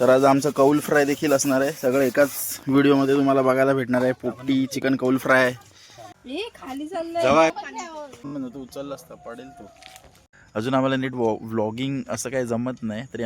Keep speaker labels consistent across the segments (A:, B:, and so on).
A: तर आज आमचं कौल फ्राय देखील असणार आहे. सगळं एकाच व्हिडिओमध्ये तुम्हाला बघायला भेटणार आहे. पोपटी चिकन कौल फ्राय. तू उचलला असता पडेल तो. अजून आम्हाला नीट व्लॉगिंग असं काही जमत नाही तर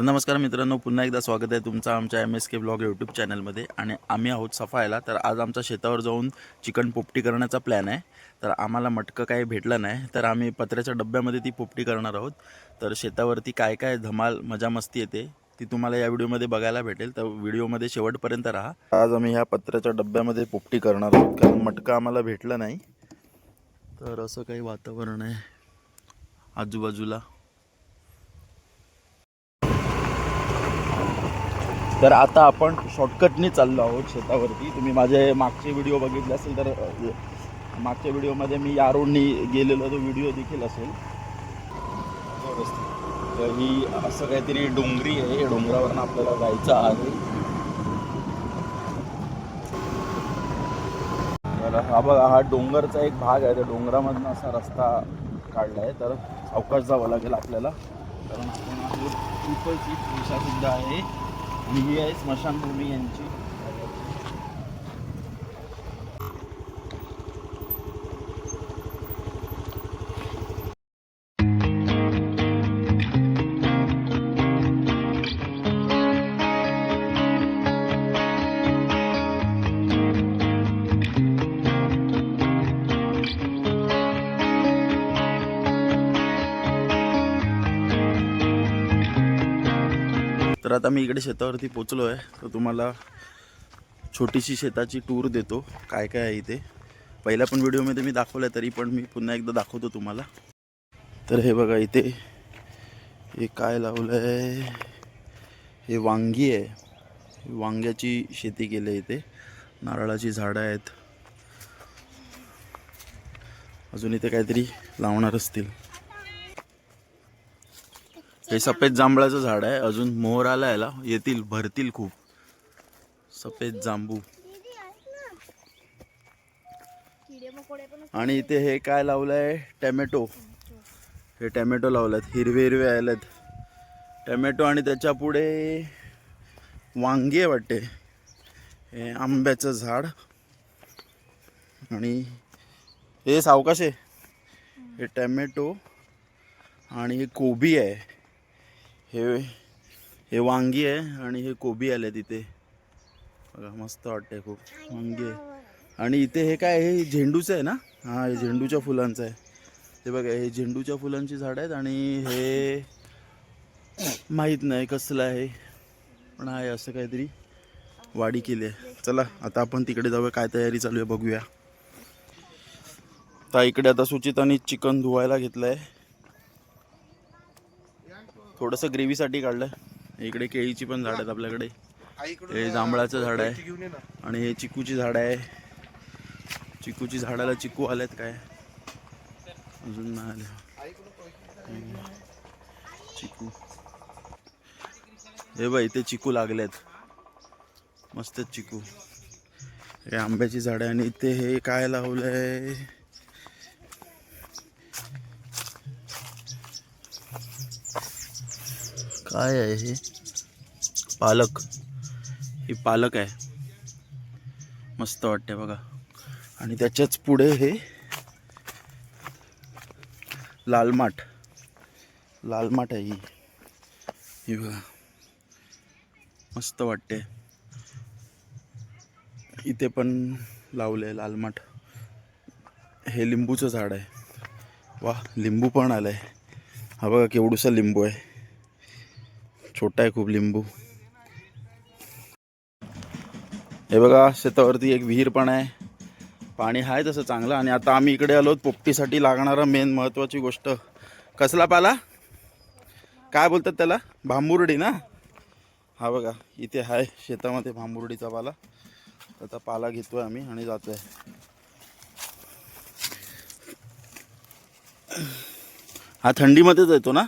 A: नमस्कार मित्रांनो पुन्हा एकदा स्वागत आहे तुमचं आमच्या M S K blog YouTube चॅनलमध्ये आणि आम्ही आहोत सफायला. तर आज आमच्या शेतावर जाऊन चिकन पोपटी करण्याचा प्लॅन आहे. तर आम्हाला मटकं काही भेटलं नाही. तर आम्ही पत्र्याच्या डब्यामध्ये ती पोपटी करणार आहोत. तर शेतावरती काय काय धमाल मजा मस्ती येते ती तुम्हाला या व्हिडिओमध्ये बघायला भेटेल. तर व्हिडिओमध्ये शेवटपर्यंत राहा. आज आम्ही ह्या पत्र्याच्या डब्यामध्ये पोपटी करणार आहोत. कारण मटकं आम्हाला भेटलं नाही. तर असं काही वातावरण आहे आजूबाजूला. तर आता आपण शॉर्टकटनी चाललो आहोत शेतावरती. तुम्ही माझे मागचे व्हिडिओ बघितले असेल तर मागच्या व्हिडिओमध्ये मी या रोडनी गेलेलो तो व्हिडिओ देखील असेल. तर ही असं काहीतरी डोंगरी आहे. या डोंगरावरनं आपल्याला जायचं आहे. तर हा बघा हा डोंगरचा एक भाग आहे. त्या डोंगरामधनं असा रस्ता काढला आहे तर अवकाश जावं लागेल आपल्याला. कारण आपण खूपच ही आहे. ही आहे स्मशानभूमी यांची तर आता मी इकडे शेतावरती पोचलो आहे. तर तुम्हाला छोटीशी शेताची टूर देतो. काय काय आहे इथे? पहिल्या पण व्हिडिओमध्ये मी दाखवलं आहे तरी पण मी पुन्हा एकदा दाखवतो तुम्हाला. तर हे बघा इथे हे काय लावलं आहे हे वांगी आहे. वांग्याची शेती केली आहे इथे. नारळाची झाडं आहेत. अजून इथे काहीतरी लावणार असतील. हे सफेद जांभळाचं झाड आहे. अजून मोहर आला याला. येतील भरतील खूप. सफेद जांबू. आणि इथे हे काय लावलं आहे टॅमॅटो. हे टॅमॅटो लावलेत. हिरवे हिरवे आलेत. टॅमॅटो आणि त्याच्या पुढे वांगे वाटते. हे आंब्याचं झाड. आणि हे सावकाश आहे. हे टॅमॅटो आणि हे कोबी आहे. हे हे वांगी आहे आणि हे कोबी आले तिथे बघा मस्त वाटतंय खूप. वांगी आहे. आणि इथे हे काय हे झेंडूचं आहे ना? हां हे झेंडूच्या फुलांचं आहे. ते बघा हे झेंडूच्या फुलांची झाड आहेत आणि हे माहीत नाही कसलं आहे पण आहे असं काहीतरी. वाडी केली आहे. चला आता आपण तिकडे जाऊया काय तयारी चालू आहे बघूया. तर इकडे आता सुचितानी चिकन धुवायला घेतलं आहे थोडंसं ग्रेव्हीसाठी काढलं. इकडे केळीची पण झाड आहेत आपल्याकडे. हे जांभळाचं झाड आहे. आणि हे चिकूची झाड आहे. चिकूची झाडाला चिकू आलेत काय? अजून नाही आले. चिकू. हे बघ इथे चिकू लागलेत. मस्त चिकू. हे आंब्याची झाडं आहे आणि इथे हे काय लावलंय? काय आहे हे? पालक. ही पालक आहे. मस्त वाटते बघा. आणि त्याच्याच पुढे हे लालमाट लालमाट आहे ही. ही बघा. मस्त वाटते इथे पण लावलं आहे लालमाट हे लिंबूचं झाड आहे. वा लिंबू पण आलं आहे हा बघा केवढूसा लिंबू आहे. छोटा आहे खूप लिंबू. हे बघा शेतावरती एक विहीर पण आहे. पाणी आहे तसं चांगलं आणि आता आम्ही इकडे आलो पोपटीसाठी लागणारा मेन महत्त्वाची गोष्ट. कसला पाला? काय बोलतात त्याला? भांबुर्डी ना? हा बघा इथे आहे शेतामध्ये भांबुर्डीचा पाला. आता पाला घेतोय आम्ही आणि जातो आहे हा थंडीमध्येच येतो ना?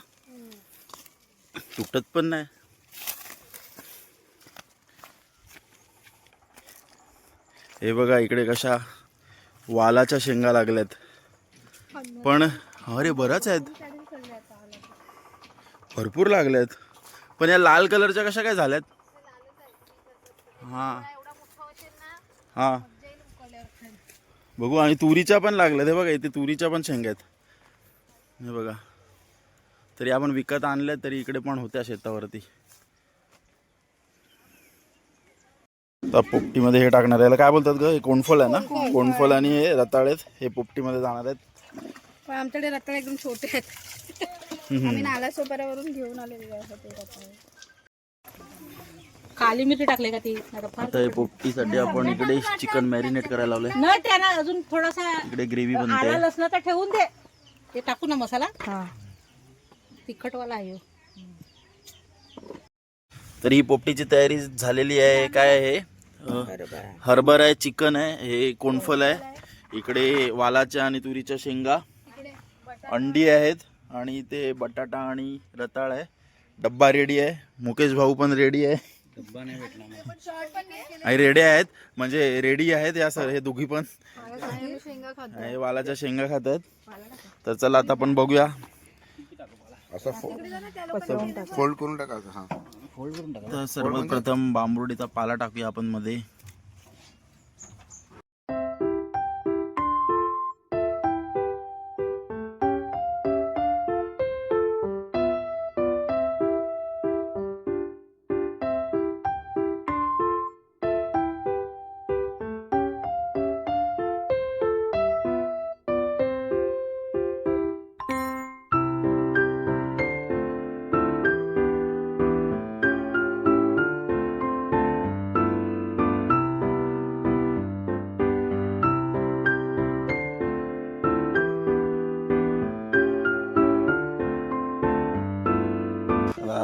A: तुटत पण नाही. हे बघा इकडे कशा वालाच्या शेंगा लागल्यात. पण अरे बऱ्याच आहेत. भरपूर लागल्यात. पण या लाल कलरच्या कशा काय झाल्यात? हां. हां. बघू आणि तुरीच्या पण लागल्यात. हे बघा इथे तुरीच्या पण शेंगा आहेत. हे बघा. तरी आपण विकत आणल्या तरी इकडे पण होत्या शेतावरती. आता पोपटीमध्ये हे टाकणार आहे. याला काय बोलतात ग? हे कोणफल आहे ना? कोणफल आणि हे रताळेत हे पोपटीमध्ये जाणार आहेत.
B: पण आमच्याकडे रताळे एकदम छोटे आहेत. आम्ही घेऊन आलेले
C: काली मिरची टाकले का ती? आता
A: हे पोपटीसाठी आपण इकडे चिकन मॅरिनेट करायला लावलंय.
C: नाही त्याला अजून थोडासा
A: इकडे ग्रेव्ही बनते
C: आला लसणाचा ठेवून दे. ते टाकू ना मसाला. तिखटवाला आहे.
A: तर ही पोपटीची तयारी झालेली आहे काय आहे हरभर आहे चिकन आहे हे कोणफल आहे. इकडे वालाच्या आणि तुरीच्या शेंगा. अंडी आहेत आणि ते बटाटा आणि रताळ आहे. डब्बा रेडी आहे. मुकेश भाऊ पण रेडी आहे. आणि रेडी आहेत. म्हणजे रेडी आहेत या सर हे दोघी पण. हे वालाच्या शेंगा खातात तर चला आता आपण बघूया.
D: असं फोल्ड करून टाकायचं हा.
A: तर सर्वप्रथम बांबुर्डीचा पाला टाकूया आपण मध्ये.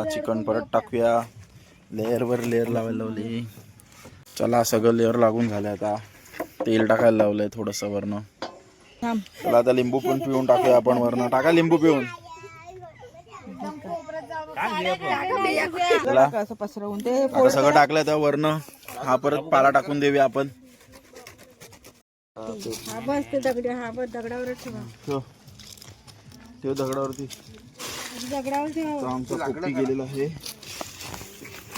A: चिकन परत टाकूया. लेअरवर लेअर लावायला लावली. चला सगळं लेअर लागून झालं आता. तेल टाकायला लावलंय थोडंसं वरनं. चला आता लिंबू पण पिऊन टाकूया आपण वरनं. टाका लिंबू पिऊन. चला. आता सगळं टाकलंय तर वरनं. हा परत पाला टाकून देऊया आपण.
B: हा बस ते दगड हा बस दगडावरच ठेवा.
A: ठेव दगडावरती. तर आमचा पोपटी गेलेला आहे.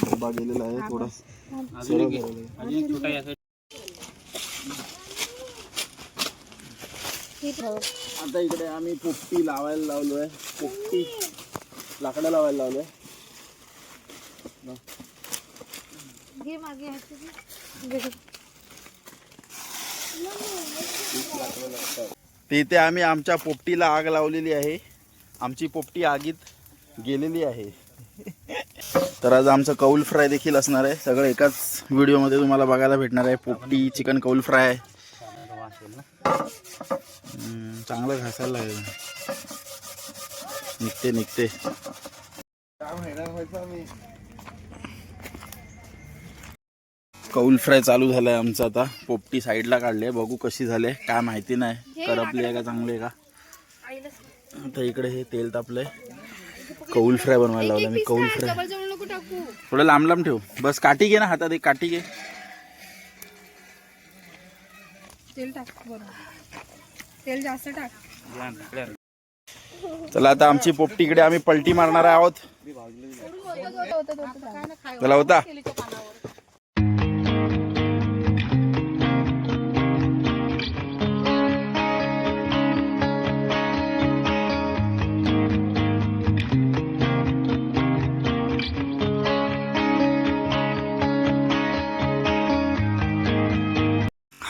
A: डब्बा गेलेला आहे थोडा सरळ गेलेला आहे. आता इकडे आम्ही पोपटी लावायला लावलोय. पोपटी लाकडं लावायला लावलोय.
B: घे मागे
A: आम्ही आमच्या पोपटीला आग लावलेली आहे. आमची पोपटी आगीत गेलेली आहे. तर आज आमचं कौल फ्राय देखील असणार आहे. सगळं एकाच व्हिडिओमध्ये तुम्हाला बघायला भेटणार आहे. पोपटी चिकन कौल फ्राय. चांगलं घासायला लागेल. निघते निघते. कौल फ्राय चालू झालाय आमचा आता. पोपटी साईडला काढली बघू कशी झाली काय माहिती नाही. करपली आहे का चांगली आहे का? आता इकडे हे तेल तापलंय. कौल फ्राय बनवायला लावलं मी कौल फ्राय. थोडं लांब लांब ठेव. बस काठी घे ना हातात एक काठी घे.
B: तेल टाक तेल जास्त टाक.
A: चला आता आमची पोपटी इकडे आम्ही पलटी मारणार आहोत. चला होता.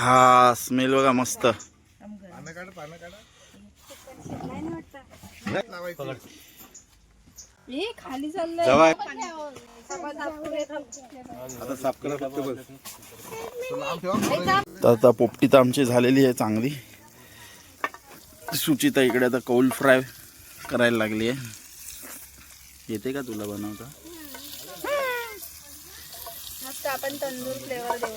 A: हा स्मेल बघा मस्त.
B: खाली
A: जवळ आता साफ करा तर आता पोपटी तर आमची झालेली आहे चांगली. सुचिता इकडे आता कौल फ्राय करायला लागली आहे. येते का तुला बनवता?
B: आपण तंदूर फ्लेवर देऊ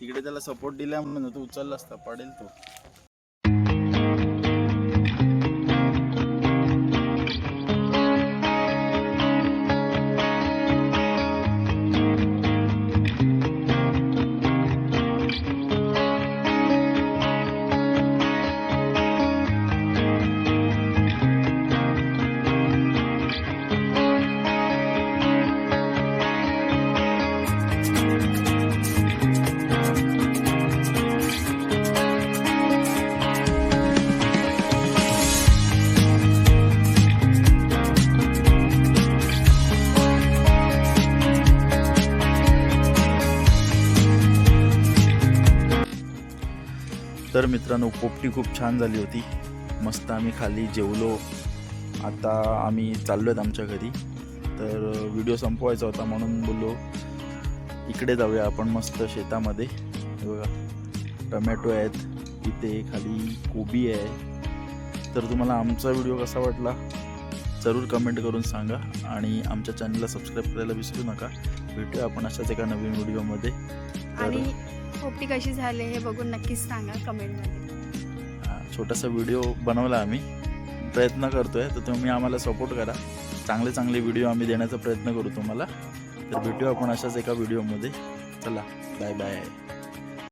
A: तिकडे त्याला सपोर्ट दिला म्हणून तो उचलला असता पडेल तो. तर मित्रांनो पोपटी खूप छान झाली होती. मस्त आम्ही खाली जेवलो. आता आम्ही चाललो आहेत आमच्या घरी. तर व्हिडिओ संपवायचा होता म्हणून बोललो इकडे जाऊया आपण मस्त शेतामध्ये. हे बघा टमॅटो आहेत इथे खाली कोबी आहे. तर तुम्हाला आमचा व्हिडिओ कसा वाटला जरूर कमेंट करून सांगा आणि आमच्या चॅनलला सबस्क्राईब करायला विसरू नका. भेटूया आपण अशाच एका नवीन व्हिडिओमध्ये.
B: आणि पोपटी कशी झाली हे बघून नक्कीच सांगा कमेंटमध्ये.
A: छोटासा व्हिडिओ बनवला आम्ही. प्रयत्न करतोय तर तुम्ही आम्हाला सपोर्ट करा. चांगले चांगले व्हिडिओ आम्ही देण्याचा प्रयत्न करू तुम्हाला. तर भेटूया आपण अशाच एका व्हिडिओमध्ये. चला बाय बाय.